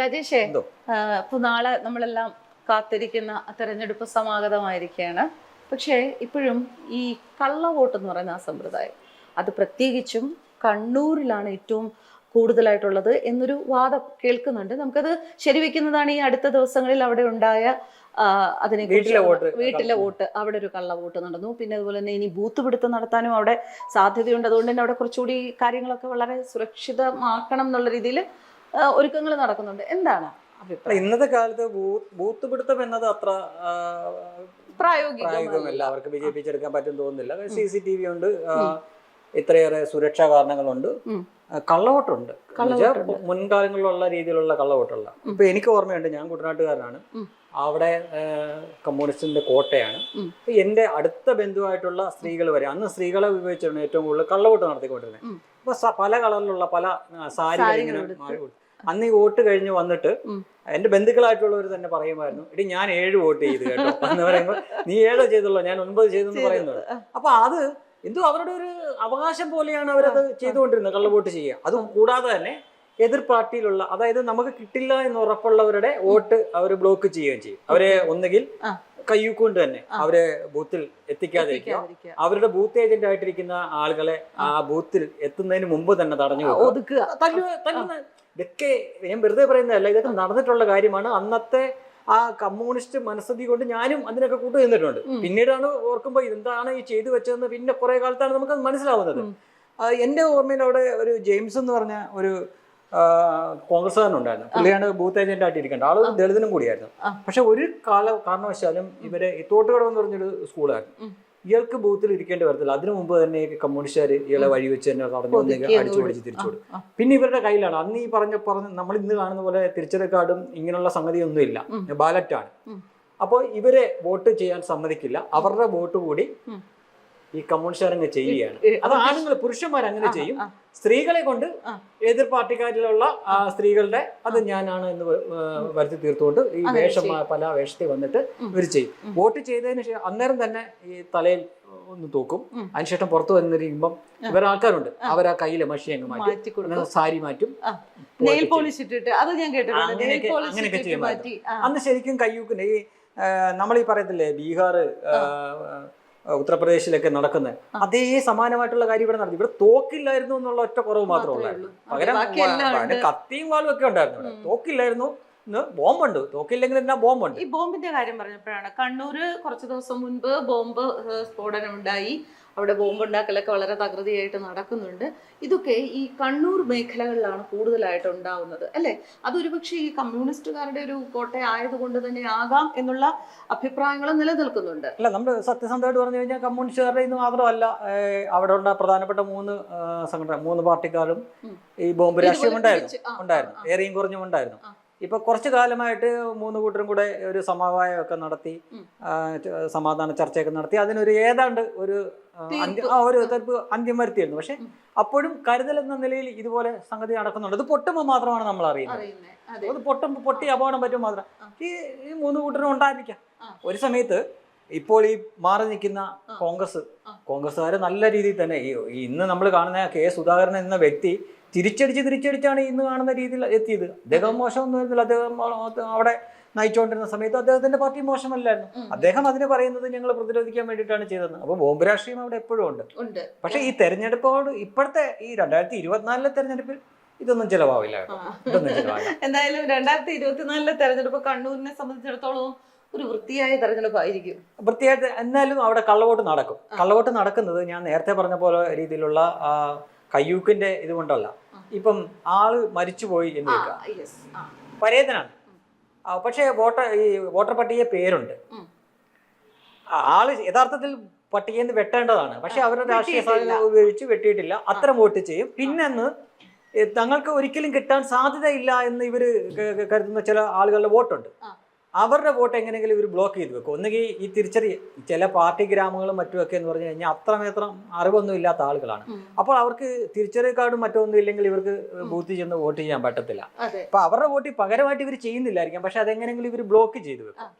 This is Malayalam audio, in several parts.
രാജേഷേ? ഇപ്പൊ നാളെ നമ്മളെല്ലാം കാത്തിരിക്കുന്ന തെരഞ്ഞെടുപ്പ് സമാഗതമായിരിക്കുകയാണ്. പക്ഷേ ഇപ്പോഴും ഈ കള്ളവോട്ട് എന്ന് പറയുന്ന ആ സമ്പ്രദായം അത് പ്രത്യേകിച്ചും കണ്ണൂരിലാണ് ഏറ്റവും കൂടുതലായിട്ടുള്ളത് എന്നൊരു വാദം കേൾക്കുന്നുണ്ട്. നമുക്കത് ശരിവെക്കുന്നതാണ് ഈ അടുത്ത ദിവസങ്ങളിൽ അവിടെ ഉണ്ടായ അതിനെ വീട്ടിലെ വോട്ട് വീട്ടിലെ വോട്ട്. അവിടെ ഒരു കള്ള വോട്ട് നടന്നു. പിന്നെ അതുപോലെ തന്നെ ഇനി ബൂത്ത് പിടുത്തം നടത്താനും അവിടെ സാധ്യതയുണ്ട്. അതുകൊണ്ട് തന്നെ അവിടെ കുറച്ചുകൂടി കാര്യങ്ങളൊക്കെ വളരെ സുരക്ഷിതമാക്കണം എന്നുള്ള രീതിയിൽ ഒരുക്കങ്ങൾ നടക്കുന്നുണ്ട്. എന്താണ് ഇന്നത്തെ കാലത്ത് ബൂത്ത് പിടുത്തം എന്നത് അത്ര പ്രായോഗികമല്ല. അവർക്ക് വിജയിപ്പിച്ചെടുക്കാൻ പറ്റും തോന്നുന്നില്ല. സി സി ടി വി ഉണ്ട്. ഇത്രയേറെ സുരക്ഷാ കാരണങ്ങളുണ്ട്. കള്ളവോട്ടുണ്ട്. മുൻകാലങ്ങളിലുള്ള രീതിയിലുള്ള കള്ളവോട്ടുള്ള. ഇപ്പൊ എനിക്ക് ഓർമ്മയുണ്ട് ഞാൻ കുട്ടനാട്ടുകാരനാണ്. അവിടെ കമ്മ്യൂണിസ്റ്റിന്റെ കോട്ടയാണ്. എന്റെ അടുത്ത ബന്ധുവായിട്ടുള്ള സ്ത്രീകൾ വരെ അന്ന് സ്ത്രീകളെ ഉപയോഗിച്ചിരുന്നു ഏറ്റവും കൂടുതൽ കള്ളവോട്ട് നടത്തിക്കൊണ്ടിരുന്നത്. അപ്പൊ പല കളറിലുള്ള പല സാരി സാരികൾ ഇങ്ങനെ. അന്ന് ഈ വോട്ട് കഴിഞ്ഞ് വന്നിട്ട്. എന്റെ ബന്ധുക്കളായിട്ടുള്ളവർ തന്നെ പറയുമായിരുന്നു ഇടി ഞാൻ ഏഴ് വോട്ട് ചെയ്തു കേട്ടോ. എന്ന് പറയുമ്പോൾ നീ ഏഴോ ചെയ്തുള്ളൂ? ഞാൻ ഒൻപത് ചെയ്തു എന്ന് പറയുന്നത്. അപ്പൊ അത് എന്തോ അവരുടെ ഒരു അവകാശം പോലെയാണ് അവരത് ചെയ്തുകൊണ്ടിരുന്നത് കള്ളവോട്ട് ചെയ്യുക. അതും കൂടാതെ തന്നെ എതിർ പാർട്ടിയിലുള്ള അതായത് നമുക്ക് കിട്ടില്ല എന്ന് ഉറപ്പുള്ളവരുടെ വോട്ട് അവർ ബ്ലോക്ക് ചെയ്യുകയും ചെയ്യും. അവരെ ഒന്നുകിൽ. കയ്യൂക്കൊണ്ട് തന്നെ അവരെ ബൂത്തിൽ എത്തിക്കാതിരിക്കുക. അവരുടെ ബൂത്ത് ഏജന്റ് ആയിട്ടിരിക്കുന്ന ആളുകളെ ആ. ബൂത്തിൽ എത്തുന്നതിന് മുമ്പ് തന്നെ തടഞ്ഞു ഒതുക്കുക. ഇതൊക്കെ ഞാൻ വെറുതെ പറയുന്നതല്ല ഇതൊക്കെ നടന്നിട്ടുള്ള കാര്യമാണ്. അന്നത്തെ ആ കമ്മ്യൂണിസ്റ്റ് മനസ്സതി കൊണ്ട് ഞാനും അതിനൊക്കെ കൂട്ടു നിന്നിട്ടുണ്ട്. പിന്നീടാണ് ഓർക്കുമ്പോൾ ഇതെന്താണ് ഈ ചെയ്തു വെച്ചതെന്ന് പിന്നെ കുറെ കാലത്താണ് നമുക്ക് മനസ്സിലാവുന്നത്. എന്റെ ഓർമ്മയിൽ അവിടെ ഒരു ജെയിംസ് എന്ന് പറഞ്ഞ ഒരു കോൺഗ്രസ്സുകാരനുണ്ടായിരുന്നു. പുള്ളിയാണ് ബൂത്ത് ഏജന്റ് ആയിട്ട് ഇരിക്കേണ്ടത് ആൾ ദളിതനും കൂടിയായിരുന്നു. പക്ഷെ ഒരു കാല കാരണവശാലും ഇവരെ ഇത്തോട്ടുകടം തോട്ടുകടവ് എന്ന് പറഞ്ഞൊരു സ്കൂളായിരുന്നു. ഇയാൾക്ക് ബൂത്തിൽ ഇരിക്കേണ്ടി വരത്തില്ല. അതിനു മുമ്പ് തന്നെ കമ്മ്യൂണിസ്റ്റുകാർ ഇയാളെ വഴി വെച്ച് തന്നെ കടന്നു അടിച്ചു. പിടിച്ച് തിരിച്ചു കൊടുക്കും. പിന്നെ ഇവരുടെ കയ്യിലാണ്. അന്ന് ഈ പറഞ്ഞ പറഞ്ഞ നമ്മൾ ഇന്ന് കാണുന്ന പോലെ തിരിച്ചറി കാർഡും ഇങ്ങനെയുള്ള സംഗതിയൊന്നും ഇല്ല. ബാലറ്റാണ്. അപ്പോൾ ഇവരെ വോട്ട് ചെയ്യാൻ സമ്മതിക്കില്ല. അവരുടെ വോട്ട് കൂടി ഈ കമ്മ്യൂണിസ്റ്റുകാരങ്ങ് ചെയ്യുകയാണ്. ഏ, അത് ആണുങ്ങൾ പുരുഷന്മാർ അങ്ങനെ ചെയ്യും. സ്ത്രീകളെ കൊണ്ട്. എതിർ പാർട്ടിക്കാരിലുള്ള ആ സ്ത്രീകളുടെ അത് ഞാനാണ് എന്ന് വരുത്തി തീർത്തുകൊണ്ട് ഈ വേഷം പല വേഷത്തിൽ വന്നിട്ട്. ഇവർ ചെയ്യും. വോട്ട് ചെയ്തതിന് ശേഷം അന്നേരം തന്നെ ഈ തലയിൽ ഒന്ന് തൂക്കും. അതിനുശേഷം പുറത്തു വന്നിരിക്കുമ്പം ഇവർ ആൾക്കാരുണ്ട് അവർ ആ കയ്യിലെ മഷി അങ്ങ് മാറ്റും. സാരി മാറ്റും. നെയിൽ പോളിഷ് ഇട്ടിട്ട്. അത് ഞാൻ കേട്ടിട്ടുണ്ട്. അങ്ങനെയൊക്കെ-. മാറ്റി. അന്ന് ശരിക്കും കയ്യൂക്കിന് ഈ നമ്മൾ ഈ പറയത്തില്ലേ ബീഹാർ ഉത്തർപ്രദേശിലൊക്കെ നടക്കുന്നത് അതേ സമാനമായിട്ടുള്ള കാര്യം ഇവിടെ നടന്നു. ഇവിടെ തോക്കില്ലായിരുന്നു എന്നുള്ള ഒറ്റ കുറവ് മാത്രമേ ഉള്ളായിരുന്നു. ഉള്ളൂ. പകരം കത്തിയും വാളും ഒക്കെ ഉണ്ടായിരുന്നു ഇവിടെ. തോക്കില്ലായിരുന്നു ബോംബുണ്ട്. തോക്കില്ലെങ്കിൽ എന്നാ ബോംബുണ്ട്. ഈ ബോംബിന്റെ കാര്യം പറഞ്ഞപ്പോഴാണ്. കണ്ണൂര് കുറച്ച് ദിവസം മുൻപ് ബോംബ് സ്ഫോടനം ഉണ്ടായി അവിടെ ബോംബുണ്ടാക്കലൊക്കെ വളരെ തകൃതിയായിട്ട് നടക്കുന്നുണ്ട്. ഇതൊക്കെ ഈ കണ്ണൂർ മേഖലകളിലാണ് കൂടുതലായിട്ട് ഉണ്ടാവുന്നത് അല്ലെ? അതൊരു പക്ഷേ ഈ കമ്മ്യൂണിസ്റ്റുകാരുടെ ഒരു കോട്ട ആയതുകൊണ്ട് തന്നെ ആകാം എന്നുള്ള അഭിപ്രായങ്ങൾ നിലനിൽക്കുന്നുണ്ട്. അല്ല നമ്മൾ സത്യസന്ധമായിട്ട് പറഞ്ഞു കഴിഞ്ഞാൽ കമ്മ്യൂണിസ്റ്റുകാരുടെ ഇന്ന് മാത്രമല്ല അവിടെ ഉള്ള പ്രധാനപ്പെട്ട മൂന്ന് സംഘടന മൂന്ന് പാർട്ടിക്കാരും ഈ ബോംബ് രാഷ്ട്രീയം ഉണ്ടായിരുന്നു. ഉണ്ടായിരുന്നു. ഏറെയും കുറഞ്ഞും ഉണ്ടായിരുന്നു. ഇപ്പൊ കുറച്ചു കാലമായിട്ട് മൂന്ന് കൂട്ടരും കൂടെ ഒരു സമവായമൊക്കെ നടത്തി. സമാധാന ചർച്ചയൊക്കെ നടത്തി. അതിനൊരു ഏതാണ്ട് ഒരു ഒരു അന്ത്യം വരുത്തിയിരുന്നു. പക്ഷെ അപ്പോഴും കരുതൽ എന്ന നിലയിൽ ഇതുപോലെ സംഗതി നടക്കുന്നുണ്ട്. ഇത് പൊട്ടുമ്പോൾ മാത്രമാണ് നമ്മൾ അറിയുന്നത്. അറിയുന്നേ അതെ. പൊട്ടുമ്പോൾ പൊട്ടി അപകടം പറ്റും മാത്രം. ഈ ഈ മൂന്ന് കൂട്ടരും ഉണ്ടായിരിക്കാം. ഒരു സമയത്ത് ഇപ്പോൾ ഈ മാറി നിൽക്കുന്ന കോൺഗ്രസ്. കോൺഗ്രസ്സുകാർ നല്ല രീതിയിൽ തന്നെ ഇന്ന് നമ്മൾ കാണുന്ന കെ സുധാകരൻ എന്ന വ്യക്തി തിരിച്ചടിച്ച് തിരിച്ചടിച്ചാണ് ഇന്ന് കാണുന്ന രീതിയിൽ എത്തിയത്. അദ്ദേഹം മോശമൊന്നും വരുന്നില്ല അദ്ദേഹം അവിടെ നയിച്ചുകൊണ്ടിരുന്ന സമയത്ത് അദ്ദേഹത്തിന്റെ പാർട്ടി മോശമല്ലായിരുന്നു. അദ്ദേഹം അതിന് പറയുന്നത് ഞങ്ങൾ പ്രതിരോധിക്കാൻ വേണ്ടിയിട്ടാണ് ചെയ്തത്. അപ്പോൾ ബോംബ് രാഷ്ട്രീയം അവിടെ എപ്പോഴും ഉണ്ട്. പക്ഷെ ഈ തെരഞ്ഞെടുപ്പോട് ഇപ്പോഴത്തെ ഈ രണ്ടായിരത്തി ഇരുപത്തിനാലിലെ തെരഞ്ഞെടുപ്പിൽ ഇതൊന്നും ചിലവാവില്ല. എന്തായാലും രണ്ടായിരത്തി ഇരുപത്തിനാലിലെ തെരഞ്ഞെടുപ്പ് കണ്ണൂരിനെ സംബന്ധിച്ചിടത്തോളം ഒരു വൃത്തിയായ തെരഞ്ഞെടുപ്പായിരിക്കും. വൃത്തിയായിട്ട് എന്നാലും അവിടെ കള്ളവോട്ട് നടക്കും. കള്ളവോട്ട് നടക്കുന്നത് ഞാൻ നേരത്തെ പറഞ്ഞ പോലെ രീതിയിലുള്ള കയ്യൂക്കിന്റെ ഇതുകൊണ്ടല്ല. ഇപ്പം ആൾ മരിച്ചുപോയി എന്ന് വെക്കാം വെക്കുക. പരേതനാണ്. പക്ഷേ വോട്ടർ ഈ വോട്ടർ പട്ടിക പേരുണ്ട്. ആൾ യഥാർത്ഥത്തിൽ പട്ടികയിൽ നിന്ന് വെട്ടേണ്ടതാണ്. പക്ഷെ അവരുടെ രാഷ്ട്രീയ. സാധ്യത ഉപയോഗിച്ച് വെട്ടിയിട്ടില്ല. അത്തരം വോട്ട് ചെയ്യും. പിന്നെന്ന് തങ്ങൾക്ക് ഒരിക്കലും കിട്ടാൻ സാധ്യതയില്ല എന്ന് ഇവർ കരുതുന്ന ചില ആളുകളുടെ വോട്ടുണ്ട്. അവരുടെ വോട്ട് എങ്ങനെയെങ്കിലും ഇവർ ബ്ലോക്ക് ചെയ്ത് വെക്കും. ഒന്നുകിൽ ഈ തിരിച്ചറി ചില പാർട്ടി ഗ്രാമങ്ങളും മറ്റുമൊക്കെ എന്ന് പറഞ്ഞു കഴിഞ്ഞാൽ അത്രമേത്രം അറിവൊന്നും ഇല്ലാത്ത ആളുകളാണ്. അപ്പോൾ അവർക്ക് തിരിച്ചറി കാർഡും മറ്റൊന്നും ഇല്ലെങ്കിൽ ഇവർക്ക് ബൂത്തിൽ ചെന്ന് വോട്ട് ചെയ്യാൻ പറ്റത്തില്ല. അപ്പൊ അവരുടെ വോട്ട് പകരമായിട്ട് ഇവർ ചെയ്യുന്നില്ലായിരിക്കാം. പക്ഷെ അതെങ്ങനെയെങ്കിലും ഇവർ ബ്ലോക്ക് ചെയ്ത് വെക്കും.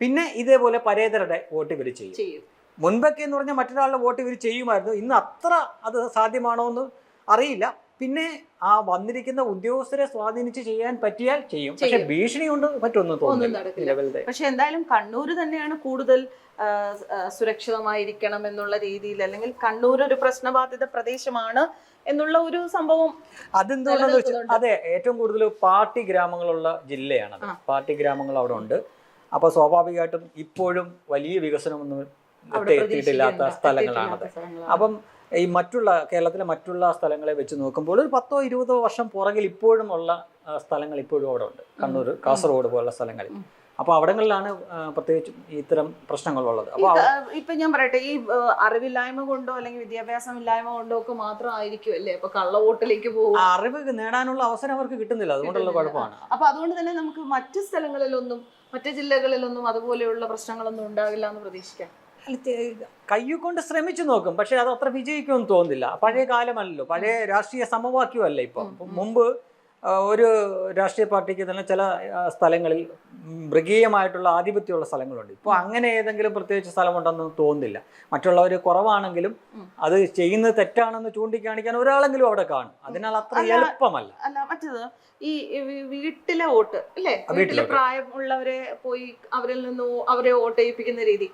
പിന്നെ ഇതേപോലെ പരേതരുടെ വോട്ട് ഇവർ ചെയ്യും. മുൻപൊക്കെ എന്ന് പറഞ്ഞാൽ മറ്റൊരാളുടെ വോട്ട് ഇവർ ചെയ്യുമായിരുന്നു. ഇന്ന് അത്ര അത് സാധ്യമാണോ എന്ന് അറിയില്ല. പിന്നെ ആ വന്നിരിക്കുന്ന ഉദ്യോഗസ്ഥരെ സ്വാധീനിച്ച് ചെയ്യാൻ പറ്റിയാൽ ചെയ്യും. പക്ഷെ. ഭീഷണി കൊണ്ട് മറ്റൊന്നും തോന്നുന്നില്ല പക്ഷെ എന്തായാലും കണ്ണൂർ തന്നെയാണ് കൂടുതൽ സുരക്ഷിതമായിരിക്കണം എന്നുള്ള രീതിയിൽ അല്ലെങ്കിൽ കണ്ണൂർ ഒരു പ്രശ്നബാധിത പ്രദേശമാണ് എന്നുള്ള ഒരു സംഭവം അതെന്താണെന്ന് വെച്ചാൽ അതെ ഏറ്റവും കൂടുതൽ പാർട്ടി ഗ്രാമങ്ങളുള്ള ജില്ലയാണ്. പാർട്ടി ഗ്രാമങ്ങൾ അവിടെ ഉണ്ട് അപ്പൊ സ്വാഭാവികമായിട്ടും ഇപ്പോഴും വലിയ വികസനമൊന്നും എത്തിയിട്ടില്ലാത്ത സ്ഥലങ്ങളാണത്. സ്ഥലങ്ങളാണ്. അപ്പം ഈ മറ്റുള്ള കേരളത്തിലെ മറ്റുള്ള സ്ഥലങ്ങളെ വെച്ച് നോക്കുമ്പോൾ ഒരു പത്തോ ഇരുപതോ വർഷം പുറകിൽ ഇപ്പോഴും ഉള്ള സ്ഥലങ്ങൾ ഇപ്പോഴും അവിടെ ഉണ്ട്. കണ്ണൂർ കാസർഗോഡ് പോലുള്ള സ്ഥലങ്ങളിൽ. അപ്പൊ അവിടങ്ങളിലാണ് പ്രത്യേകിച്ച് ഇത്തരം പ്രശ്നങ്ങളുള്ളത്. അപ്പൊ ഈ ഇപ്പൊ ഞാൻ പറയട്ടെ ഈ അറിവില്ലായ്മ കൊണ്ടോ അല്ലെങ്കിൽ വിദ്യാഭ്യാസം ഇല്ലായ്മ കൊണ്ടോ ഒക്കെ മാത്രം ആയിരിക്കും അല്ലേ ഇപ്പൊ കള്ളവോട്ടിലേക്ക് പോകും. അറിവ് നേടാനുള്ള അവസരം അവർക്ക് കിട്ടുന്നില്ല. അതുകൊണ്ടുള്ള. കുഴപ്പമാണ്. അപ്പൊ അതുകൊണ്ട് തന്നെ നമുക്ക് മറ്റു സ്ഥലങ്ങളിലൊന്നും മറ്റു ജില്ലകളിലൊന്നും അതുപോലെയുള്ള പ്രശ്നങ്ങളൊന്നും ഉണ്ടാകില്ല എന്ന് പ്രതീക്ഷിക്കാം. കയ്യുകൊണ്ട് ശ്രമിച്ചു നോക്കും. പക്ഷെ അത് അത്ര വിജയിക്കുമെന്ന് തോന്നുന്നില്ല. പഴയ കാലമല്ലല്ലോ. പഴയ രാഷ്ട്രീയ സമവാക്യമല്ല ഇപ്പൊ. മുമ്പ് ഒരു രാഷ്ട്രീയ പാർട്ടിക്ക് തന്നെ ചില സ്ഥലങ്ങളിൽ മൃഗീയമായിട്ടുള്ള ആധിപത്യമുള്ള സ്ഥലങ്ങളുണ്ട്. ഇപ്പോൾ അങ്ങനെ ഏതെങ്കിലും പ്രത്യേകിച്ച് സ്ഥലമുണ്ടെന്ന് തോന്നുന്നില്ല. മറ്റുള്ളവർ കുറവാണെങ്കിലും അത് ചെയ്യുന്നത് തെറ്റാണെന്ന് ചൂണ്ടിക്കാണിക്കാൻ ഒരാളെങ്കിലും അവിടെ കാണും. അതിനാൽ അത്ര എളുപ്പമല്ല. അല്ല മറ്റത് ഈ വീട്ടിലെ വോട്ട് അല്ലേ വീട്ടിലെ വീട്ടിലെ പ്രായമുള്ളവരെ പോയി അവരിൽ നിന്ന് അവരെ വോട്ട് ചെയ്യിപ്പിക്കുന്ന രീതി.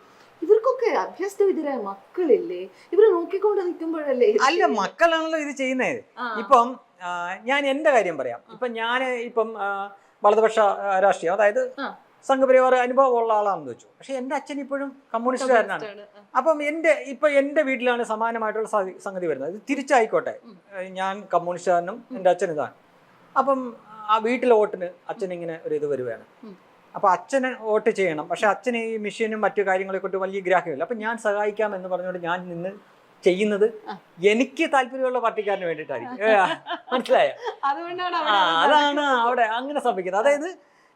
ഇവർക്കൊക്കെ അഭ്യസ്തവിധരായ മക്കളില്ലേ? ഇവർ നോക്കിക്കൊണ്ട് നിൽക്കുമ്പോഴല്ലേ അല്ല മക്കളാണല്ലോ ഇത് ചെയ്യുന്നത് ഇപ്പം ഞാൻ എന്റെ കാര്യം പറയാം. ഇപ്പം ഞാൻ ഇപ്പം വലതുപക്ഷ രാഷ്ട്രീയം അതായത്. സംഘപരിവാർ അനുഭവമുള്ള ആളാണെന്ന് വെച്ചു. പക്ഷെ എന്റെ അച്ഛൻ ഇപ്പോഴും കമ്മ്യൂണിസ്റ്റുകാരനാണ്. അപ്പം എന്റെ ഇപ്പൊ എന്റെ വീട്ടിലാണ് സമാനമായിട്ടുള്ള സംഗതി വരുന്നത്. ഇത് തിരിച്ചായിക്കോട്ടെ. ഞാൻ കമ്മ്യൂണിസ്റ്റുകാരനും എന്റെ അച്ഛൻ ഇതാണ്. അപ്പം ആ വീട്ടിലെ വോട്ടിന് അച്ഛൻ ഇങ്ങനെ ഒരു ഇത് വരുവാണ്. ഉം. അപ്പൊ അച്ഛന് വോട്ട് ചെയ്യണം. പക്ഷെ അച്ഛന് ഈ മെഷീനും മറ്റു കാര്യങ്ങളെ കൊണ്ട് വലിയ ഗ്രാഹ്യമില്ല. അപ്പൊ ഞാൻ സഹായിക്കാം എന്ന് പറഞ്ഞുകൊണ്ട് ഞാൻ നിന്ന് ചെയ്യുന്നത് എനിക്ക് താല്പര്യമുള്ള പാർട്ടിക്കാരന് വേണ്ടിയിട്ടായിരിക്കും. മനസ്സിലായോ? അതാണ് അവിടെ അങ്ങനെ സംഭവിക്കുന്നത്. അതായത്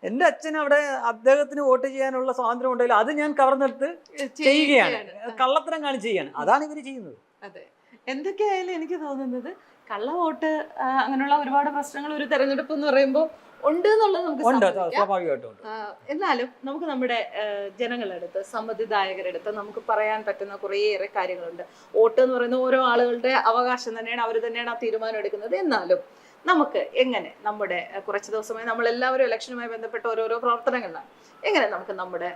എന്റെ അച്ഛൻ അവിടെ അദ്ദേഹത്തിന് വോട്ട് ചെയ്യാനുള്ള സ്വാതന്ത്ര്യം ഉണ്ടെങ്കിൽ അത് ഞാൻ കവർന്നെടുത്ത് ചെയ്യുകയാണ്. കള്ളത്തരം കാണിച്ച് ചെയ്യാണ് അതാണ് ഇവർ ചെയ്യുന്നത്. അതെ. എന്തൊക്കെയായാലും എനിക്ക് തോന്നുന്നത് കള്ള വോട്ട് അങ്ങനെയുള്ള ഒരുപാട് പ്രശ്നങ്ങൾ ഒരു തെരഞ്ഞെടുപ്പ് എന്ന് പറയുമ്പോൾ ഉണ്ട് എന്നുള്ളത് നമുക്ക് സ്വാഭാവികമായിട്ടും എന്നാലും നമുക്ക് നമ്മുടെ ആ, ജനങ്ങളുടെ അടുത്ത് സമ്മതിദായകരുടെ അടുത്ത് നമുക്ക് പറയാൻ പറ്റുന്ന കുറേയേറെ കാര്യങ്ങളുണ്ട്. വോട്ട് എന്ന് പറയുന്ന ഓരോ ആളുകളുടെ അവകാശം തന്നെയാണ് അവർ തന്നെയാണ് ആ തീരുമാനം എടുക്കുന്നത്. എന്നാലും നമുക്ക് എങ്ങനെ നമ്മുടെ കുറച്ച് ദിവസമായി നമ്മൾ എല്ലാവരും ഇലക്ഷനുമായി ബന്ധപ്പെട്ട ഓരോരോ പ്രവർത്തനങ്ങളാണ്. എങ്ങനെ നമുക്ക് നമ്മുടെ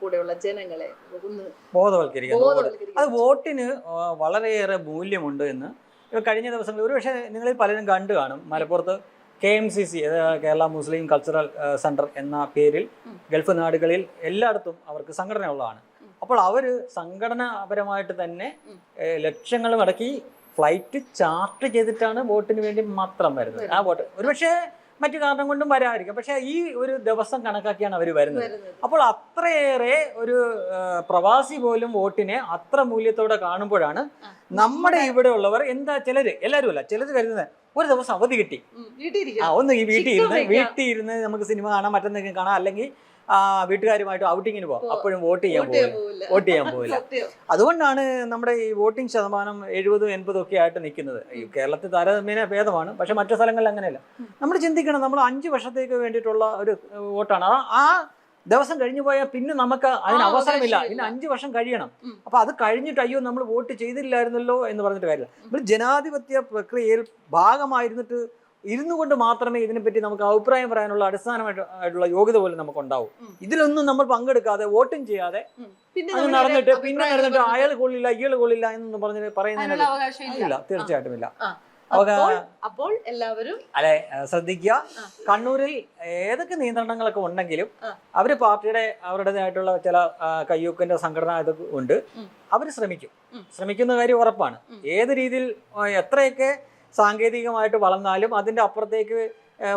കൂടെയുള്ള ജനങ്ങളെ ഒന്ന് ബോധവൽക്കരിക്കാം അത് വോട്ടിന് വളരെയേറെ മൂല്യമുണ്ട് എന്ന്. കഴിഞ്ഞ ദിവസങ്ങളിൽ ഒരുപക്ഷെ നിങ്ങളിൽ പലരും കണ്ടു കാണും. മലപ്പുറത്ത് K M C C Kerala Muslim cultural centre എന്ന പേരിൽ ഗൾഫ് നാടുകളിൽ എല്ലായിടത്തും അവർക്ക് സംഘടന ഉള്ളതാണ്. അപ്പോൾ അവർ സംഘടനാപരമായിട്ട് തന്നെ ലക്ഷങ്ങൾ മടക്കി ഫ്ലൈറ്റ് ചാർട്ട് ചെയ്തിട്ടാണ് ബോട്ടിന് വേണ്ടി മാത്രം വരുന്നത് ആ വോട്ട് ഒരുപക്ഷെ മറ്റു കാരണം കൊണ്ടും വരാതിരിക്കും പക്ഷെ ഈ ഒരു ദിവസം കണക്കാക്കിയാണ് അവർ വരുന്നത് അപ്പോൾ അത്രയേറെ ഒരു പ്രവാസി പോലും വോട്ടിനെ അത്ര മൂല്യത്തോടെ കാണുമ്പോഴാണ്. നമ്മുടെ ഇവിടെ ഉള്ളവർ എന്താ ചിലര് എല്ലാവരും അല്ല ചിലര് കരുതുന്നത് ഒരു ദിവസം അവധി കിട്ടി. ആ. ഒന്ന് ഈ വീട്ടിൽ ഇരുന്ന് വീട്ടിൽ ഇരുന്ന് നമുക്ക് സിനിമ കാണാം മറ്റെന്തെങ്കിലും കാണാം അല്ലെങ്കിൽ ആ, വീട്ടുകാരുമായിട്ട് ഔട്ടിങ്ങിന് പോകാം അപ്പോഴും വോട്ട് ചെയ്യാൻ പോകില്ല. വോട്ട് ചെയ്യാൻ പോകില്ല അതുകൊണ്ടാണ് നമ്മുടെ ഈ വോട്ടിംഗ് ശതമാനം എഴുപതും എൺപതും ഒക്കെ ആയിട്ട് നിൽക്കുന്നത്. ഈ കേരളത്തിൽ താരതമ്യേന ഭേദമാണ് പക്ഷെ മറ്റു സ്ഥലങ്ങളിൽ അങ്ങനെയല്ല. നമ്മൾ ചിന്തിക്കണം നമ്മൾ അഞ്ച് വർഷത്തേക്ക് വേണ്ടിയിട്ടുള്ള ഒരു വോട്ടാണ്. ആ ദിവസം കഴിഞ്ഞു പോയാൽ പിന്നെ നമുക്ക് അതിന് അവസരമില്ല. പിന്നെ അഞ്ച് വർഷം കഴിയണം. അപ്പൊ അത് കഴിഞ്ഞിട്ട് അയ്യോ നമ്മൾ വോട്ട് ചെയ്തില്ലായിരുന്നല്ലോ എന്ന് പറഞ്ഞിട്ട് കാര്യമില്ല. നമ്മൾ ജനാധിപത്യ പ്രക്രിയയിൽ ഭാഗമായിരുന്നിട്ട് ഇരുന്നു കൊണ്ട് മാത്രമേ ഇതിനെപ്പറ്റി നമുക്ക് അഭിപ്രായം പറയാനുള്ള അടിസ്ഥാനമായിട്ടുള്ള യോഗ്യത പോലും നമുക്ക് ഉണ്ടാവും. ഇതിലൊന്നും നമ്മൾ പങ്കെടുക്കാതെ വോട്ടും ചെയ്യാതെ പിന്നെ അത് നടന്നിട്ട് പിന്നെ നടന്നിട്ട് അയാൾ കൊള്ളില്ല ഇയാൾ കൊള്ളില്ല എന്നൊന്നും പറഞ്ഞിട്ട് പറയുന്നതിനില്ല തീർച്ചയായിട്ടും ഇല്ല. അപ്പോൾ എല്ലാവരും അല്ലെ ശ്രദ്ധിക്കുക. കണ്ണൂരിൽ ഏതൊക്കെ നിയന്ത്രണങ്ങളൊക്കെ ഉണ്ടെങ്കിലും അവർ പാർട്ടിയുടെ അവരുടേതായിട്ടുള്ള ചില കയ്യൂക്കന്റെ സംഘടന ഇതൊക്കെ ഉണ്ട്. അവർ അവർ ശ്രമിക്കും ശ്രമിക്കുന്ന കാര്യം ഉറപ്പാണ്. ഏത് രീതിയിൽ എത്രയൊക്കെ സാങ്കേതികമായിട്ട് വളർന്നാലും അതിന്റെ അപ്പുറത്തേക്ക്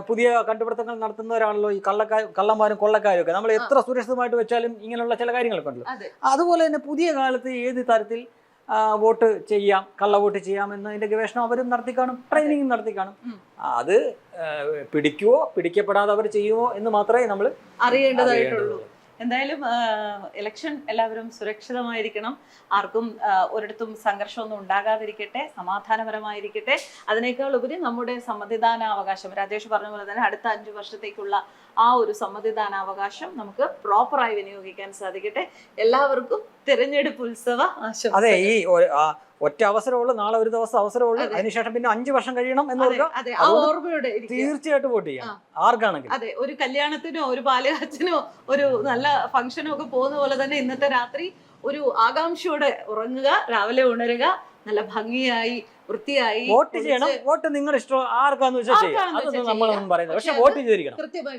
പുതിയ കണ്ടുപിടുത്തങ്ങൾ നടത്തുന്നവരാണല്ലോ ഈ കള്ളക്കാ കള്ളന്മാരും കൊള്ളക്കാരും ഒക്കെ. നമ്മൾ എത്ര സുരക്ഷിതമായിട്ട് വെച്ചാലും ഇങ്ങനെയുള്ള ചില കാര്യങ്ങളൊക്കെ ഉണ്ടല്ലോ. അതെ. അതുപോലെ തന്നെ പുതിയ കാലത്ത് ഏത് തരത്തിൽ വോട്ട് ചെയ്യാം കള്ള വോട്ട് ചെയ്യാം എന്നതിന്റെ ഗവേഷണം അവരും നടത്തി കാണും ട്രെയിനിങ് നടത്തി കാണും. അത് പിടിക്കുവോ പിടിക്കപ്പെടാതെ അവർ ചെയ്യുമോ എന്ന് മാത്രമേ നമ്മൾ അറിയേണ്ടതായിട്ടുള്ളൂ. എന്തായാലും ഇലക്ഷൻ എല്ലാവരും സുരക്ഷിതമായിരിക്കണം. ആർക്കും ഒരിടത്തും സംഘർഷമൊന്നും ഉണ്ടാകാതിരിക്കട്ടെ സമാധാനപരമായിരിക്കട്ടെ. അതിനേക്കാൾ ഉപരി നമ്മുടെ സമ്മതിദാനാവകാശം രാജേഷ് പറഞ്ഞ പോലെ തന്നെ അടുത്ത അഞ്ചു വർഷത്തേക്കുള്ള ആ ഒരു സമ്മതിദാനാവകാശം നമുക്ക് പ്രോപ്പറായി വിനിയോഗിക്കാൻ സാധിക്കട്ടെ. എല്ലാവർക്കും തിരഞ്ഞെടുപ്പ് ഉത്സവ ആശംസ അതെ ഈ ഒറ്റ അവസരമുള്ളൂ നാളെ ഒരു ദിവസം അവസരമുള്ളൂ അതെ. അതിനുശേഷം പിന്നെ അഞ്ചു വർഷം കഴിയണം എന്ന് ഇരിക്കുക. തീർച്ചയായിട്ടും വോട്ട് ചെയ്യാം. ആർക്കാണെങ്കിലും. അതെ ഒരു കല്യാണത്തിനോ ഒരു പാലുകാച്ചിനോ ഒരു നല്ല ഫംഗ്ഷനോ ഒക്കെ പോകുന്ന പോലെ തന്നെ ഇന്നത്തെ രാത്രി ഒരു ആകാംക്ഷയോടെ ഉറങ്ങുക രാവിലെ ഉണരുക നല്ല ഭംഗിയായി വൃത്തിയായി വോട്ട് ചെയ്യണം. വോട്ട് നിങ്ങളുടെ ഇഷ്ടം. ആർക്കാന്ന് വെച്ചാൽ ചെയ്യാം. അതൊന്നും നമ്മളൊന്നും. പറയുന്നത് പക്ഷെ വോട്ട് ചെയ്തിരിക്കണം. കൃത്യമായി